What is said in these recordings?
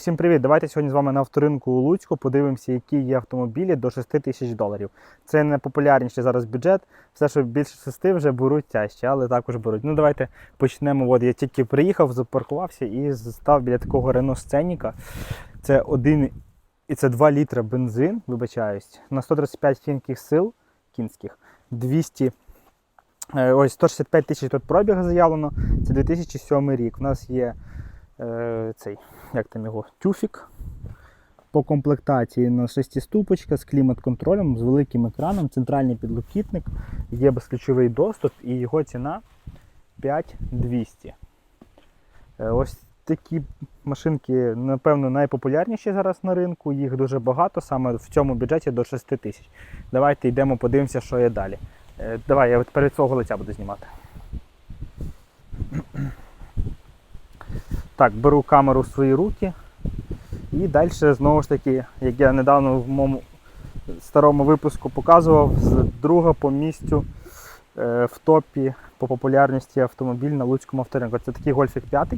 Всім привіт! Давайте сьогодні з вами на авторинку у Луцьку подивимося, які є автомобілі до 6 тисяч доларів. Це найпопулярніший зараз бюджет. Все, що більше 6 вже беруть тяжче, але також беруть. Ну давайте почнемо. От я тільки приїхав, запаркувався і став біля такого Renault Сценіка. Це один і це 2 літра бензин, вибачаюсь, на 135 кінських сил кінських, 200 Е, Ось 165 тисяч тут пробіг заявлено. Це 2007 рік. У нас є е, цей, як там його, тюфік. По комплектації на шестиступочка з клімат-контролем, з великим екраном, центральний підлокітник, є безключовий доступ і його ціна 5200. Е, Ось такі машинки, напевно, найпопулярніші зараз на ринку. Їх дуже багато, саме в цьому бюджеті до 6 тисяч. Давайте йдемо, подивимося, що є далі. Е, Давай, я перед свого лиця буду знімати. Так, беру камеру в свої руки. І далі знову ж таки, як я недавно в моєму старому випуску показував, з друга по місцю е, в топі по популярності автомобіль на Луцькому авторинку. Це такий Гольфік 5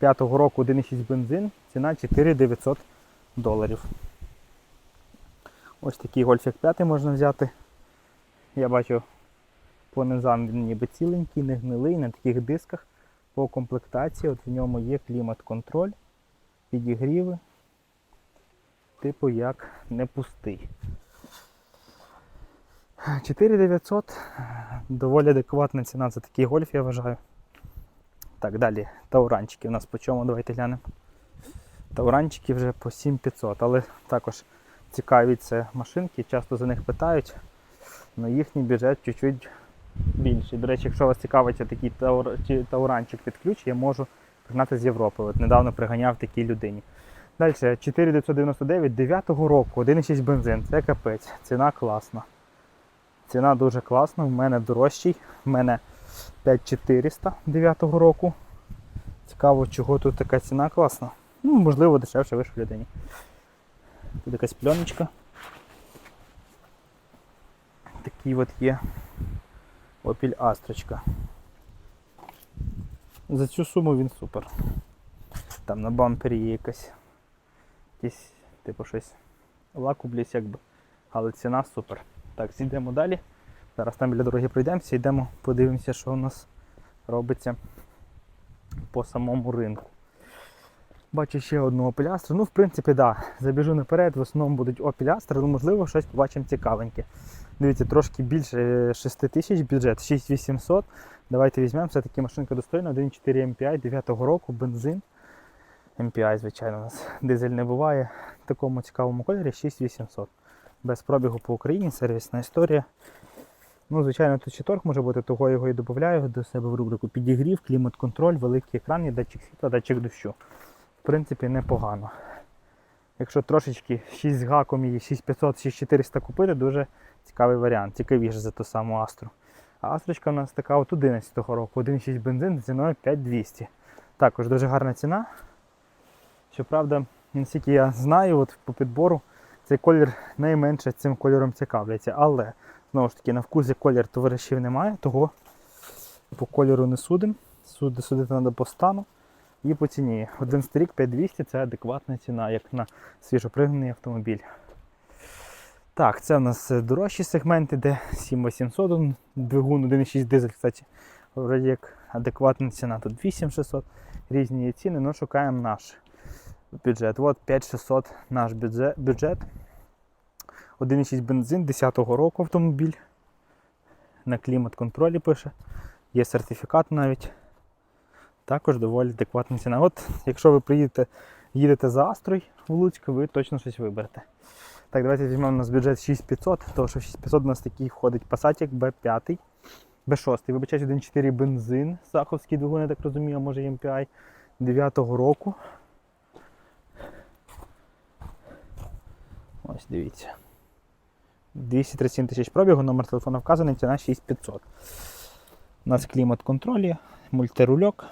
5-го року 1,6 бензин, ціна 4900 доларів. Ось такий Гольфік 5 можна взяти. Я бачу по низам він ніби ціленький, не гнилий, на таких дисках. По комплектації от в ньому є клімат-контроль, підігріви, типу як не пустий. 4900 доволі адекватна ціна за такий гольф, я вважаю. Так, далі тауранчики у нас по чому, давайте глянемо. Тауранчики вже по 7500, але також цікаві це машинки, часто за них питають. На їхній бюджет чуть-чуть більший. До речі, якщо вас цікавить такий таур... чи тауранчик під ключ, я можу пригнати з Європи. От недавно приганяв такій людині. Далі 4999 9-го року, 1,6 бензин. Це капець. Ціна класна. Ціна дуже класна, в мене дорожчий, в мене 5400 9-го року. Цікаво, чого тут така ціна класна. Ну, можливо, дешевше вийшло людині. Тут якась пленочка. Такий от є Opel Астрочка. За цю суму він супер. Там на бампері є якась якийсь, типу щось лаку лакублісь якби. Але ціна супер. Так, зійдемо далі. Зараз там біля дороги пройдемося, йдемо, подивимося, що у нас робиться по самому ринку. Бачу ще Opel Astra. Ну, в принципі, так. Да. Забіжу наперед, в основному будуть Astra, але можливо щось побачимо цікавеньке. Дивіться, трошки більше 6 тисяч бюджет, 6800. Давайте візьмемо, все-таки машинка достойна, 1.4 MPI 9-го року, бензин. MPI, звичайно, у нас дизель не буває. В такому цікавому кольорі 6800. Без пробігу по Україні, сервісна історія. Ну, звичайно, тут ще торг може бути, того його і додаю до себе в рубрику підігрів, клімат-контроль, великий екран і датчик світла, датчик дощу. В принципі, непогано. Якщо трошечки 6 з гаком і 6500, 6400 купити, дуже цікавий варіант, цікавіше за ту саму Астру. А Астрочка у нас така от 11-го року, 1,6 бензин ціною 5200. Також дуже гарна ціна. Щоправда, наскільки я знаю, от по підбору цей колір найменше цим кольором цікавляться. Але, знову ж таки, на вкусі колір товаришів немає, того по кольору не судимо. Суди, судити треба по стану і по ціні. 11 рік 5200 це адекватна ціна, як на свіжопригнаний автомобіль. Так, це у нас дорожчі сегменти, де 7800, двигун 1,6 дизель, кстати, вроді як адекватна ціна. Тут 8600, різні є ціни, але шукаємо наш бюджет. От 5600 наш бюджет. бюджет. 1,6 бензин 10-го року автомобіль. На клімат-контролі пише. Є сертифікат навіть. Також доволі адекватна ціна. От, якщо ви приїдете, їдете за Астрой в Луцьк, ви точно щось виберете. Так, давайте візьмемо у нас бюджет 6500, тому що в 6500 у нас такий входить Passat B5, B6, вибачаюсь, 1.4 бензин, саховський двигун, я так розумію, а може MPI 9-го року. Ось дивіться. 237 тисяч пробігу, номер телефону вказаний, ціна 6500. У нас клімат-контроль є, мультирульок.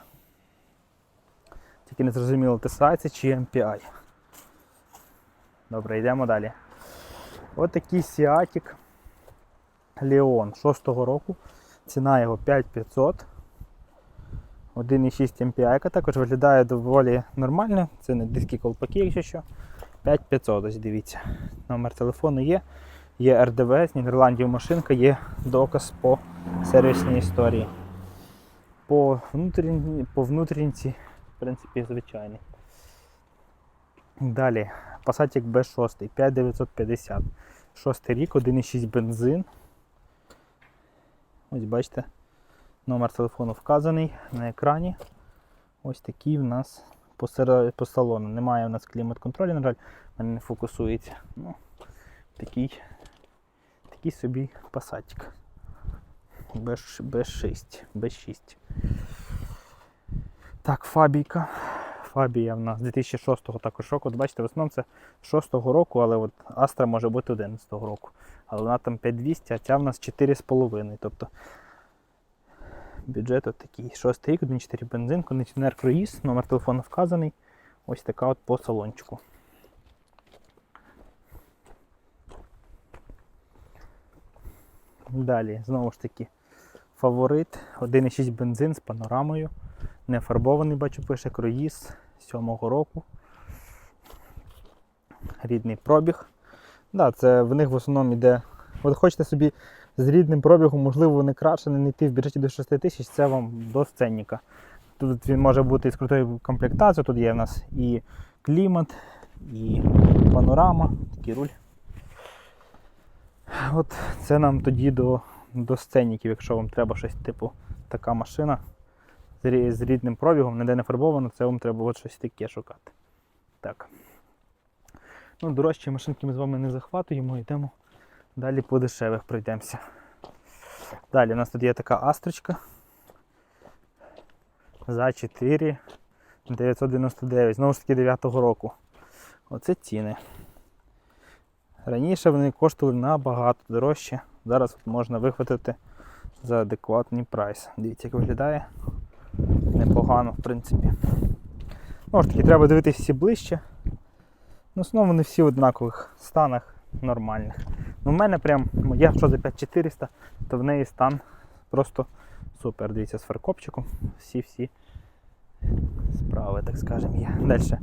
Тільки не зрозуміло, TSI це чи MPI. Добре, йдемо далі. Ось такий Сіатік Leon 6-го року. Ціна його 5500. 1,6 MPI, яка також виглядає доволі нормально. Це не диски колпаки, якщо що. 5500, ось дивіться. Номер телефону є. Є РДВ, з Нідерландів машинка, є доказ по сервісній історії. По, внутрішні, по внутрішнці, в принципі, звичайний. Далі, Passat B6, 5950. Шостий рік, 1,6 бензин. Ось бачите, номер телефону вказаний на екрані. Ось такий в нас по, салону. Немає у нас клімат-контролю, на жаль, в мене не фокусується. Ну, такий, такий собі пасатик. Без, без 6. Без 6. Так, Фабійка. Фабія в нас 2006 також року. От бачите, в основному це 6-го року, але от Astra може бути 11-го року. Але вона там 5200, а ця в нас 4,5. Тобто бюджет от такий. 6 рік, 1,4 бензин, кондиціонер круїз, номер телефону вказаний. Ось така от по салончику. Далі, знову ж таки, фаворит. 1,6 бензин з панорамою. Не фарбований, бачу, пише круїз 7-го року. Рідний пробіг. Да, це в них в основному йде. От хочете собі з рідним пробігом, можливо, не краще не йти в бюджеті до 6 тисяч, це вам до сценника. Тут він може бути з крутою комплектацією, тут є в нас і клімат, і панорама, такий руль. От це нам тоді до, до сценників, якщо вам треба щось типу така машина з, рідним пробігом, ніде не фарбовано, це вам треба от щось таке шукати. Так. Ну, дорожчі машинки ми з вами не захватуємо, йдемо далі по дешевих пройдемося. Далі у нас тут є така астрочка. За 4 999, знову ж таки 9-го року. Оце ціни. Раніше вони коштували набагато дорожче. Зараз можна вихватити за адекватний прайс. Дивіться, як виглядає. Непогано, в принципі. Ну, таки, треба дивитися всі ближче. Ну, в вони всі в однакових станах нормальних. Ну, в мене прям, моя що за 5400, то в неї стан просто супер. Дивіться, з фаркопчиком. Всі-всі справи, так скажемо, є. Далі.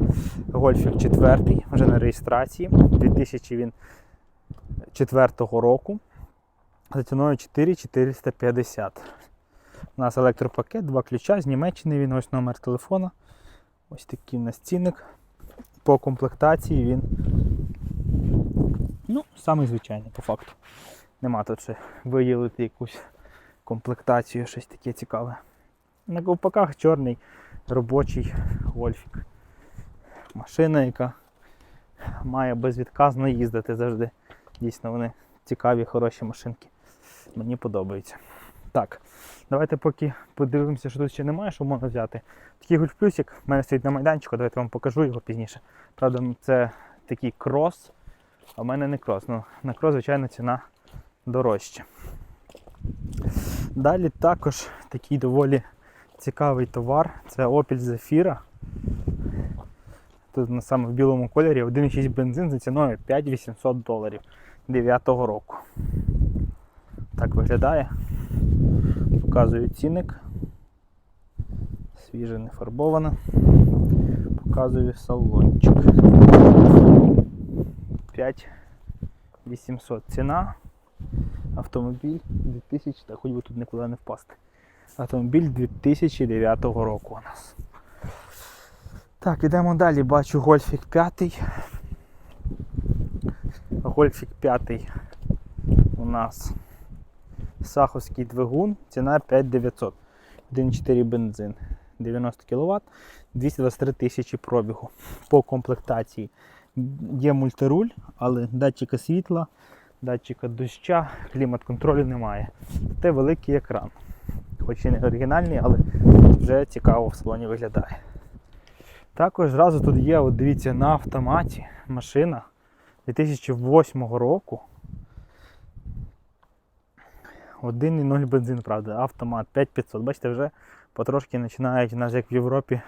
Гольфік 4, вже на реєстрації. 2000 він 4 року. За ціною 4450. У нас електропакет, два ключа з Німеччини, він ось номер телефона. Ось такий у нас цінник. По комплектації він. Ну, самий звичайний, по факту. Нема тут ще виділити якусь комплектацію, щось таке цікаве. На ковпаках чорний робочий гольфік. Машина, яка має безвідказно їздити завжди. Дійсно, вони цікаві, хороші машинки. Мені подобаються. Так, давайте поки подивимося, що тут ще немає, що можна взяти. Такий гольф плюсик в мене стоїть на майданчику, давайте вам покажу його пізніше. Правда, це такий крос, а в мене не крос. Ну, на крос, звичайно, ціна дорожча. Далі також такий доволі цікавий товар. Це Opel Zafira. Тут саме в білому кольорі 1,6 бензин за ціною 5800 доларів 9 року. Так виглядає. Показую цінник. Свіже не фарбовано. Показую салончик. 5800 ціна. Автомобіль 2000, так хоч би тут нікуди не впасти. Автомобіль 2009 року у нас. Так, ідемо далі. Бачу Гольфік 5. Гольфік 5 у нас Саховський двигун, ціна 5900. 1,4 бензин. 90 кВт, 223 тисячі пробігу. По комплектації є мультируль, але датчика світла, датчика доща, клімат-контролю немає. Це великий екран. Хоч і не оригінальний, але вже цікаво в салоні виглядає. Також зразу тут є, от дивіться, на автоматі машина 2008 року. 1,0 бензин, правда, автомат 5500. Бачите, вже потрошки починають у нас як в Європі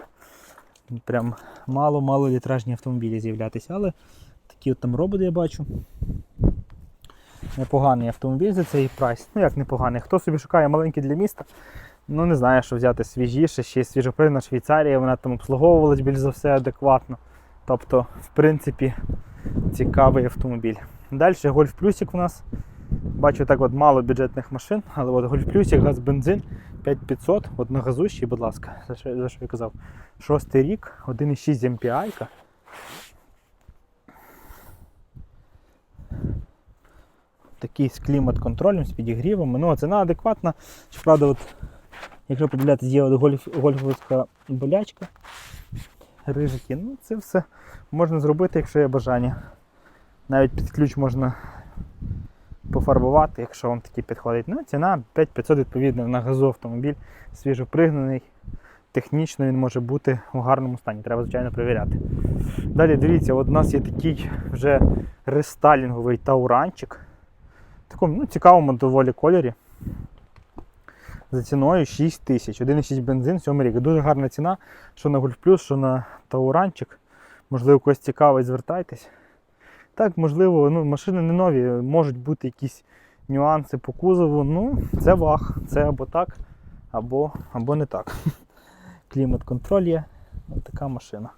прям мало-мало літражні автомобілі з'являтися. Але такі от там роботи я бачу. Непоганий автомобіль за цей прайс. Ну як непоганий. Хто собі шукає маленький для міста, Ну, не знаю, що взяти свіжіше, ще й свіжоприна Швейцарія, вона там обслуговувалась більш за все адекватно. Тобто, в принципі, цікавий автомобіль. Далі Гольф Плюсик у нас. Бачу так от мало бюджетних машин, але от Гольф Плюсик, газ бензин 5500, от на газущий, будь ласка, за що, за що я казав. Шостий рік, 1,6 MPI. Такий з клімат-контролем, з підігрівами. Ну, ціна адекватна. Щоправда, от, якщо подивлятися, є от гольф, гольфовська болячка. Рижики. Ну, це все можна зробити, якщо є бажання. Навіть під ключ можна пофарбувати, якщо вам такі підходить. Ну, ціна 5500 відповідно на газу автомобіль, свіжопригнаний. Технічно він може бути у гарному стані, треба, звичайно, перевіряти. Далі дивіться, от у нас є такий вже рестайлінговий тауранчик. В такому ну, цікавому доволі кольорі. За ціною 6 тисяч. 1,6 бензин, 7 рік. Дуже гарна ціна, що на Golf Plus, що на Тауранчик. Можливо, когось цікавить, звертайтесь. Так, можливо, ну, машини не нові, можуть бути якісь нюанси по кузову. Ну, це ваг. Це або так, або, або не так. Клімат-контроль є. Ось така машина.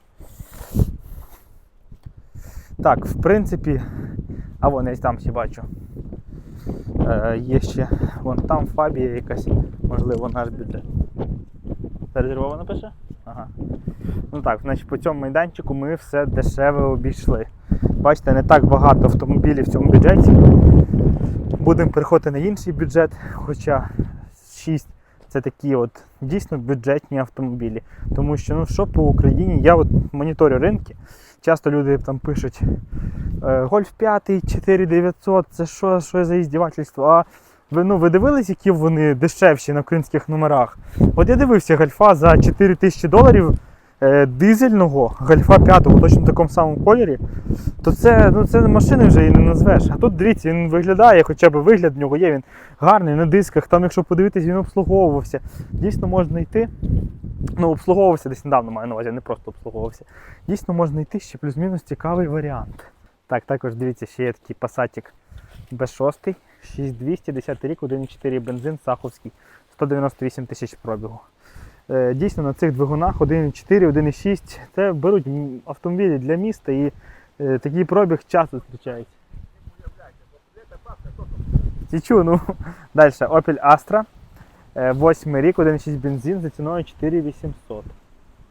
Так, в принципі, а вон я там всі бачу. Е, є ще вон там фабія якась, можливо, наш бюджет. Зарезервовано пише? Ага. Ну так, значить по цьому майданчику ми все дешеве обійшли. Бачите, не так багато автомобілів в цьому бюджеті. Будемо переходити на інший бюджет, хоча 6 це такі от дійсно бюджетні автомобілі. Тому що ну що по Україні, я от моніторю ринки. Часто люди там пишуть е, Гольф 5, 4900, це що, що за іздівательство? А ви, ну, ви дивились, які вони дешевші на українських номерах? От я дивився гольфа за 4000 доларів е, дизельного, гольфа 5 точно в такому самому кольорі, то це, ну, це машини вже і не назвеш. А тут дивіться, він виглядає, хоча б вигляд в нього є, він гарний на дисках. Там, якщо подивитись, він обслуговувався. Дійсно можна йти. Ну, обслуговувався десь недавно, маю на увазі, не просто обслуговувався. Дійсно можна йти ще плюс-мінус цікавий варіант. Так, також дивіться, ще є такий пасатик B6, 6200, 10 рік, 1,4 бензин, Саховський, 198 тисяч пробігу. Е, Дійсно на цих двигунах 1,4, 1,6 це беруть автомобілі для міста і е, такий пробіг часто зустрічається. Тічу, ну. Далі, Opel Astra. 8 рік, 1,6 бензин за ціною 4800.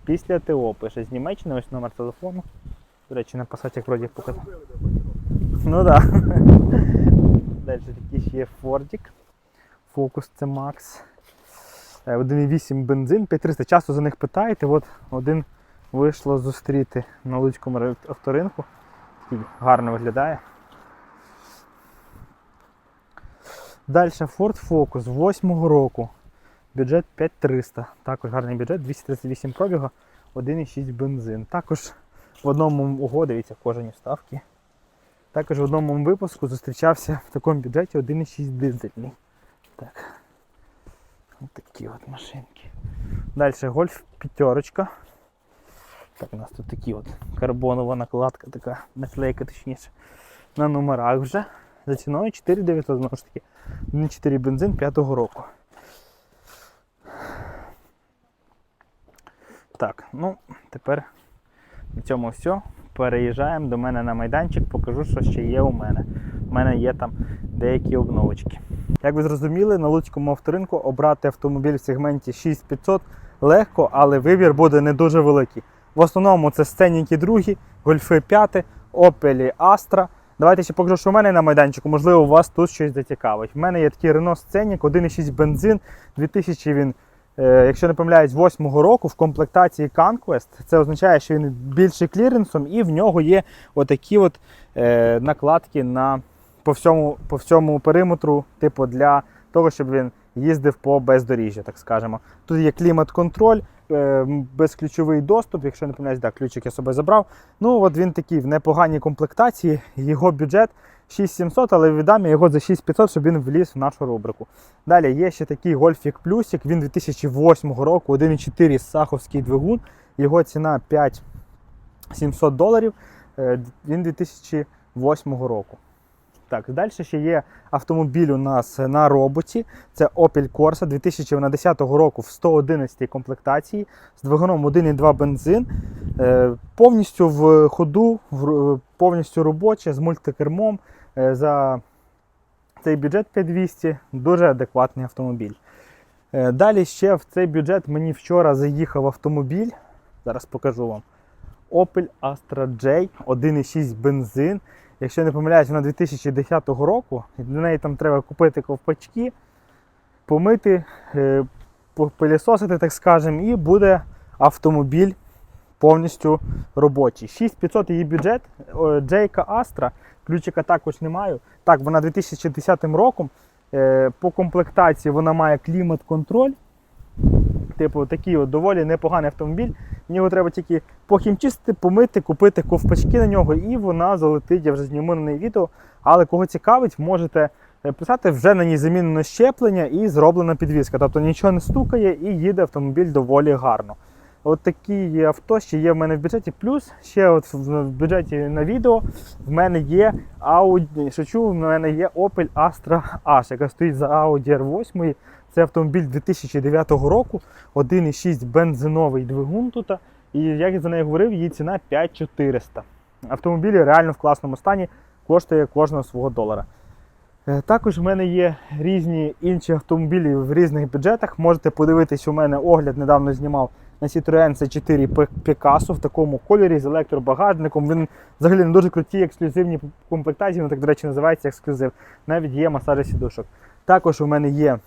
Після ТО пише з Німеччини, ось номер телефону. До речі, на пасатях вроді показав. Ну так. Да. Далі такий ще є Фордік. Focus C Max. Е, 1,8 бензин, 5300. Часто за них питаєте. От один вийшло зустріти на Луцькому авторинку. Гарно виглядає. Далі Ford Focus 8 року. Бюджет 5300. Також гарний бюджет, 238 пробігу, 1,6 бензин. Також в одному ого, дивіться, кожані вставки. Також в одному випуску зустрічався в такому бюджеті 1,6 дизельний. Так. Ось такі от машинки. Далі гольф п'ятерочка. Так, у нас тут такі от карбонова накладка, така наклейка точніше. На номерах вже. За ціною 4900, знову ж таки. 1,4 бензин 5-го року. Так, ну тепер на цьому все. Переїжджаємо до мене на майданчик, покажу, що ще є у мене. У мене є там деякі обновочки. Як ви зрозуміли, на Луцькому авторинку обрати автомобіль в сегменті 6500 легко, але вибір буде не дуже великий. В основному це сценіки другі, гольфи 5, Opel Astra. Давайте ще покажу, що у мене на майданчику. Можливо, вас тут щось зацікавить. У мене є такий Renault Scenic, 1,6 бензин, 2000 він якщо не помиляюсь, 8-го року в комплектації Conquest. Це означає, що він більший кліренсом, і в нього є отакі от е, накладки на, по, всьому, по всьому периметру, типу для того, щоб він їздив по бездоріжжя, так скажемо. Тут є клімат-контроль, е, безключовий доступ, якщо не помиляюсь, так, ключик я собі забрав. Ну, от він такий в непоганій комплектації, його бюджет 6700, але віддам я його за 6500, щоб він вліз в нашу рубрику. Далі є ще такий Гольфік Плюсик, він 2008 року, 1,4 саховський двигун, його ціна 5700 доларів, е, він 2008 року. Так, далі ще є автомобіль у нас на роботі. Це Opel Corsa 2010 року в 111 комплектації з двигуном 1,2 бензин. Е, Повністю в ходу, повністю робоче, з мультикермом. Е, За цей бюджет 5200 дуже адекватний автомобіль. Е, Далі ще в цей бюджет мені вчора заїхав автомобіль. Зараз покажу вам. Opel Astra J 1,6 бензин. Якщо не помиляюсь, вона 2010 року. І Для неї там треба купити ковпачки, помити, е, попилісосити, так скажемо, і буде автомобіль повністю робочий. 6500 її бюджет. Джейка Astra, ключика також не маю. Так, вона 2010 роком. Е, По комплектації вона має клімат-контроль. Типу, такий от доволі непоганий автомобіль. В нього треба тільки похімчистити, помити, купити ковпачки на нього, і вона залетить. Я вже зніму на неї відео. Але кого цікавить, можете е, писати вже на ній замінено щеплення і зроблена підвізка. Тобто нічого не стукає і їде автомобіль доволі гарно. От такі авто ще є в мене в бюджеті. Плюс ще от в бюджеті на відео в мене є Audi, шучу, в мене є Opel Astra H, яка стоїть за Audi R8. Це автомобіль 2009 року, 1,6 бензиновий двигун тут. І як я за нею говорив, її ціна 5400. Автомобіль реально в класному стані, коштує кожного свого долара. Е, Також в мене є різні інші автомобілі в різних бюджетах. Можете подивитись, у мене огляд недавно знімав на Citroen C4 P- Picasso в такому кольорі з електробагажником. Він взагалі на дуже круті ексклюзивні комплектації, він так, до речі, називається ексклюзив. Навіть є масажі сідушок. Також у мене є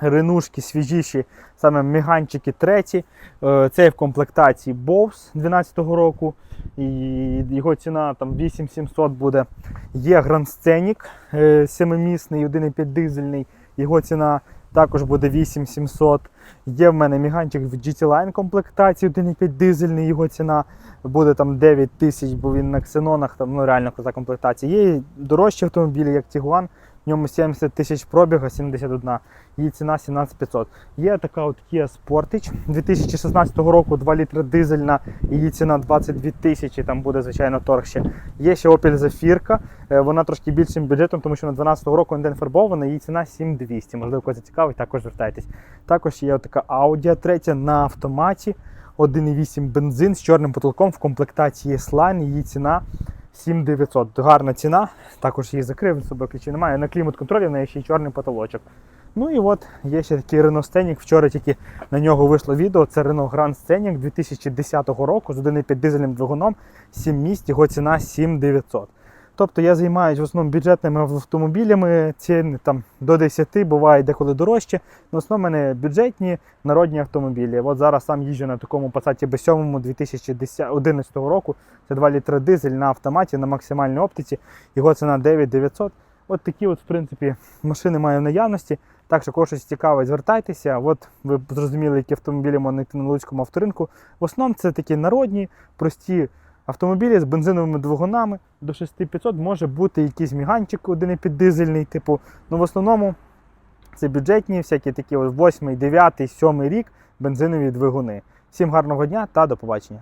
ренушки свіжіші, саме міганчики треті. Е, Це в комплектації Bose 2012 року. І його ціна там 8700 буде. Є Grand Scenic е, семимісний, 1,5 дизельний. Його ціна також буде 8700. Є в мене міганчик в GT Line комплектації, 1,5 дизельний, його ціна буде там 9 тисяч, бо він на ксенонах, там ну реально крута комплектація. Є дорожчі автомобілі, як Tiguan, в ньому 70 тисяч пробіга, 71. Її ціна 17500. Є така от Kia Sportage 2016 року, 2 літри дизельна, її ціна 22 тисячі, там буде, звичайно, торг ще. Є ще Opel Zafirka, е, вона трошки більшим бюджетом, тому що на 12 року ніде не фарбована, її ціна 7200. Можливо, когось зацікавить, також звертайтесь. Також є така Audi 3 на автоматі, 1,8 бензин з чорним потолком в комплектації S-Line, її ціна 7900. Гарна ціна. Також її закрив, з ключів немає. На клімат контролі в неї ще й чорний потолочок. Ну і от є ще такий Renault Scenic. Вчора тільки на нього вийшло відео. Це Renault Grand Scenic 2010 року з 1,5 дизельним двигуном, 7 місць, його ціна 7900. Тобто я займаюся в основному бюджетними автомобілями, ціни там до 10, буває деколи дорожче. В основному мене бюджетні народні автомобілі. От зараз сам їжджу на такому Passat B7 2011 року. Це 2 літри дизель на автоматі на максимальній оптиці. Його ціна 9900. От такі, от, в принципі, машини маю в наявності. Так що, кого щось цікаве, звертайтеся. От ви зрозуміли, які автомобілі можна знайти на Луцькому авторинку. В основному це такі народні, прості автомобілі з бензиновими двигунами. До 6500 може бути якийсь міганчик, один дизельний, типу. Ну, в основному це бюджетні, всякі такі ось 8, 9, 7 рік бензинові двигуни. Всім гарного дня та до побачення.